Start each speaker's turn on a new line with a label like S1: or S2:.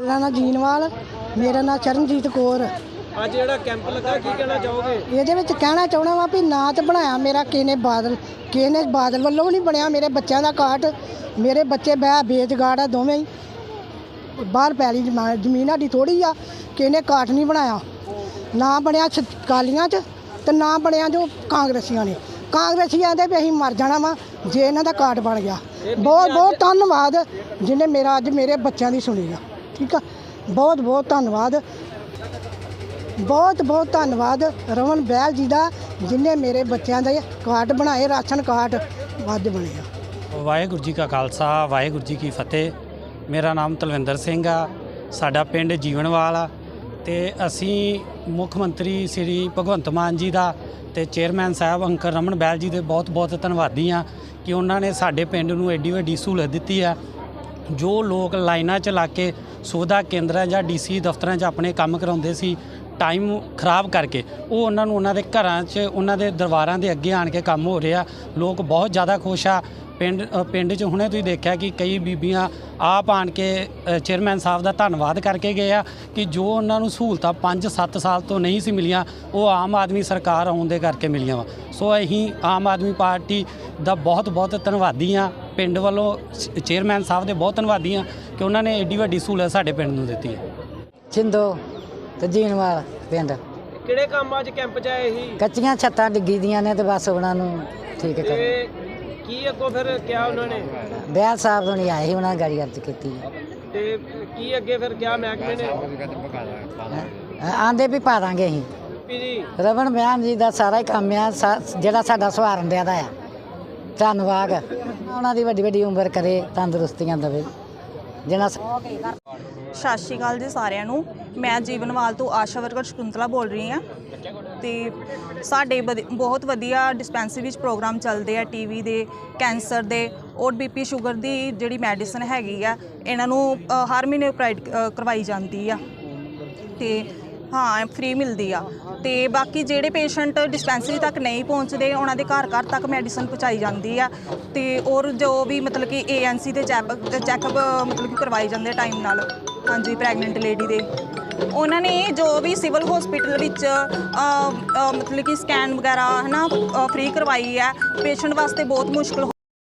S1: ਮੇਰਾ ਨਾਂ ਜੀਨਵਾਲ ਮੇਰਾ ਨਾਂ ਚਰਨਜੀਤ ਕੌਰ।
S2: ਅੱਜ ਜਿਹੜਾ ਕੈਂਪ ਲੱਗਾ ਕੀ ਕਹਿਣਾ ਚਾਹੋਗੇ?
S1: ਇਹਦੇ ਵਿੱਚ ਕਹਿਣਾ ਚਾਹਣਾ ਵਾ ਵੀ ਨਾ ਤੇ ਬਣਾਇਆ ਮੇਰਾ ਕਿਸੇ ਨੇ ਬਾਦਲ ਕਿਸੇ ਨੇ ਬਾਦਲ ਵੱਲੋਂ ਵੀ ਨਹੀਂ ਬਣਿਆ ਮੇਰੇ ਬੱਚਿਆਂ ਦਾ ਕਾਟ। ਮੇਰੇ ਬੱਚੇ ਬੈ ਬੇਜਗਾੜ ਆ ਦੋਵੇਂ ਹੀ। ਬਾਹਰ ਪੈਲੀ ਜ਼ਮਾ- ਜ਼ਮੀਨ ਸਾਡੀ ਥੋੜੀ ਆ ਕਿਸੇ ਨੇ ਕਾਟ ਨਹੀਂ ਬਣਾਇਆ। ਨਾ ਬਣਿਆ ਅਕਾਲੀਆਂ 'ਚ ਤੇ ਨਾ ਬਣਿਆ ਜੋ ਕਾਂਗਰਸੀਆਂ ਨੇ। ਕਾਂਗਰਸੀਆਂ ਦੇ ਵੀ ਅਸੀਂ ਮਰ ਜਾਣਾ ਵਾ ਜੇ ਇਹਨਾਂ ਦਾ ਕਾਟ ਬਣ ਗਿਆ। ਬਹੁਤ ਬਹੁਤ ਧੰਨਵਾਦ ਜਿਹਨੇ ਮੇਰਾ ਅੱਜ ਮੇਰੇ ਬੱਚਿਆਂ ਦੀ ਸੁਣੀ ਆ। ਠੀਕ ਆ? ਬਹੁਤ ਬਹੁਤ ਧੰਨਵਾਦ। ਬਹੁਤ ਬਹੁਤ ਧੰਨਵਾਦ ਰਮਨ ਬਹਿਲ ਜੀ ਦਾ, ਜਿਨੇ ਮੇਰੇ ਬੱਚਿਆਂ ਦੇ ਕਾਰਡ ਬਣਾਏ, ਰਾਸ਼ਨ ਕਾਰਡ ਵੱਧ ਬਣੇ
S3: ਵਾਹਿਗੁਰੂ ਜੀ ਕਾ ਖਾਲਸਾ, ਵਾਹਿਗੁਰੂ ਜੀ ਕੀ ਫਤਿਹ। ਮੇਰਾ ਨਾਮ ਤਲਵਿੰਦਰ ਸਿੰਘ ਆ, ਸਾਡਾ ਪਿੰਡ ਜੀਵਨਵਾਲ ਆ, ਤੇ ਅਸੀਂ ਮੁੱਖ ਮੰਤਰੀ ਸ੍ਰੀ ਭਗਵੰਤ ਮਾਨ ਜੀ ਦਾ ਤੇ ਚੇਅਰਮੈਨ ਸਾਹਿਬ ਅੰਕਰ ਰਮਨ ਬੈਲ ਜੀ ਦੇ ਬਹੁਤ-ਬਹੁਤ ਧੰਨਵਾਦੀ ਆ ਕਿ ਉਹਨਾਂ ਨੇ ਸਾਡੇ ਪਿੰਡ ਨੂੰ ਐਡੀ ਵੱਡੀ ਸਹੂਲਤ ਦਿੱਤੀ ਆ। ਜੋ ਲੋਕ ਲਾਈਨਾਂ 'ਚ ਲਾ ਕੇ ਸੁਵਿਧਾ ਕੇਂਦਰਾਂ ਜਾਂ ਡੀਸੀ ਦਫ਼ਤਰਾਂ 'ਚ ਆਪਣੇ ਕੰਮ ਕਰਾਉਂਦੇ ਸੀ ਟਾਈਮ ਖਰਾਬ ਕਰਕੇ। ਉਹ ਉਹਨਾਂ ਨੂੰ ਉਹਨਾਂ ਦੇ ਘਰਾਂ 'ਚ, ਉਹਨਾਂ ਦੇ ਦਰਬਾਰਾਂ ਦੇ ਅੱਗੇ ਆਣ ਕੇ ਕੰਮ ਹੋ ਰਿਹਾ। ਲੋਕ ਬਹੁਤ ਜ਼ਿਆਦਾ ਖੁਸ਼ ਆ। ਪਿੰਡ ਪਿੰਡ 'ਚ ਹੁਣੇ ਤੁਸੀਂ ਦੇਖਿਆ ਕਿ ਕਈ ਬੀਬੀਆਂ ਆਪ ਆਣ ਕੇ ਚੇਅਰਮੈਨ ਸਾਹਿਬ ਦਾ ਧੰਨਵਾਦ ਕਰਕੇ ਗਏ ਆ ਕਿ ਜੋ ਉਹਨਾਂ ਨੂੰ ਸਹੂਲਤਾਂ 5-7 ਸਾਲ ਤੋਂ ਨਹੀਂ ਸੀ ਮਿਲੀਆਂ, ਉਹ ਆਮ ਆਦਮੀ ਸਰਕਾਰ ਆਉਣ ਦੇ ਕਰਕੇ ਮਿਲੀਆਂ ਵਾ। ਸੋ ਅਸੀਂ ਆਮ ਆਦਮੀ ਪਾਰਟੀ ਦਾ ਬਹੁਤ ਬਹੁਤ ਧੰਨਵਾਦੀ ਆ। ਪਿੰਡ ਵੱਲੋਂ ਚੇਅਰਮੈਨ ਸਾਹਿਬ ਦੇ ਬਹੁਤ ਧੰਨਵਾਦੀ ਆ ਕਿ ਉਹਨਾਂ ਨੇ ਏਡੀ ਵੱਡੀ ਸਹੂਲਤ ਸਾਡੇ ਪਿੰਡ ਨੂੰ ਦਿੱਤੀ ਹੈ।
S4: ਛਿੰਦੋ ਤੇ ਜੀਨਵਾਲ ਪਿੰਡ।
S2: ਕਿਹੜੇ ਕੰਮ ਅੱਜ ਕੈਂਪ 'ਚ ਆਏ ਸੀ?
S4: ਕੱਚੀਆਂ ਛੱਤਾਂ ਡਿੱਗੀ ਦੀਆਂ ਨੇ ਤੇ ਬਸ ਉਹਨਾਂ ਨੂੰ ਠੀਕ ਕਰ
S2: ਤੇ ਕੀ ਅੱਗੋਂ ਫਿਰ ਕਿਹਾ ਉਹਨਾਂ ਨੇ?
S4: ਬਿਆਲ ਸਾਹਿਬ ਤੋਂ ਨਹੀਂ ਆਏ ਸੀ ਉਹਨਾਂ ਗਾੜੀ ਅਰਜ ਕੀਤੀ।
S2: ਤੇ ਕੀ ਅੱਗੇ ਫਿਰ ਕਿਹਾ ਮਹਿਕਮੇ ਨੇ?
S4: ਆਂਦੇ ਵੀ ਪਾ ਦਾਂਗੇ ਅਸੀਂ।
S2: ਜੀ।
S4: ਰਵਣ ਬਿਆਨ ਜੀ ਦਾ ਸਾਰਾ ਹੀ ਕੰਮ ਆ ਜਿਹੜਾ ਸਾਡਾ ਸਵਾਰਨ ਦਿਆ ਦਾ ਆ। ਧੰਨਵਾਦ। ਉਹਨਾਂ ਦੀ ਵੱਡੀ ਵੱਡੀ ਉਮਰ ਕਰੇ, ਤੰਦਰੁਸਤੀਆਂ ਦੇਵੇ। ਜਿਹਨਾਂ
S5: ਸਤਿ ਸ਼੍ਰੀ ਅਕਾਲ ਜੀ ਸਾਰਿਆਂ ਨੂੰ। ਮੈਂ ਜੀਵਨਵਾਲ ਤੋਂ ਆਸ਼ਾ ਵਰਕਰ ਸ਼ਕੁੰਤਲਾ ਬੋਲ ਰਹੀ ਹਾਂ। ਤੇ ਸਾਡੇ ਵਧੀ- ਬਹੁਤ ਵਧੀਆ ਡਿਸਪੈਂਸਰੀ ਵਿੱਚ ਪ੍ਰੋਗਰਾਮ ਚੱਲਦੇ ਆ ਟੀਵੀ ਦੇ, ਕੈਂਸਰ ਦੇ, ਔਰ ਬੀਪੀ ਸ਼ੂਗਰ ਦੀ ਜਿਹੜੀ ਮੈਡੀਸਨ ਹੈਗੀ ਆ, ਇਹਨਾਂ ਨੂੰ ਹਰ ਮਹੀਨੇ ਪ੍ਰੋਵਾਈਡ ਕਰਵਾਈ ਜਾਂਦੀ ਆ। ਤੇ ਹਾਂ ਫ੍ਰੀ ਮਿਲਦੀ ਆ। ਤੇ ਬਾਕੀ ਜਿਹੜੇ ਪੇਸ਼ੈਂਟ ਡਿਸਪੈਂਸਰੀ ਤੱਕ ਨਹੀਂ ਪਹੁੰਚਦੇ, ਉਹਨਾਂ ਦੇ ਘਰ ਘਰ ਤੱਕ ਮੈਡੀਸਨ ਪਹੁੰਚਾਈ ਜਾਂਦੀ ਆ। ਤੇ ਔਰ ਜੋ ਵੀ ਮਤਲਬ ਕਿ ਏਐਨਸੀ ਤੇ ਚੈੱਕ ਚੈੱਕਅਪ ਮਤਲਬ ਕਿ ਕਰਵਾਏ ਜਾਂਦੇ ਟਾਈਮ ਨਾਲ, ਹਾਂਜੀ ਪ੍ਰੈਗਨੈਂਟ ਲੇਡੀ ਦੇ। ਉਹਨਾਂ ਨੇ ਜੋ ਵੀ ਸਿਵਲ ਹਸਪੀਟਲ ਵਿੱਚ ਮਤਲਬ ਕਿ ਸਕੈਨ ਵਗੈਰਾ ਹਨਾ ਫ੍ਰੀ ਕਰਵਾਈ ਹੈ ਪੇਸ਼ੈਂਟ ਵਾਸਤੇ ਬਹੁਤ ਮੁਸ਼ਕਲ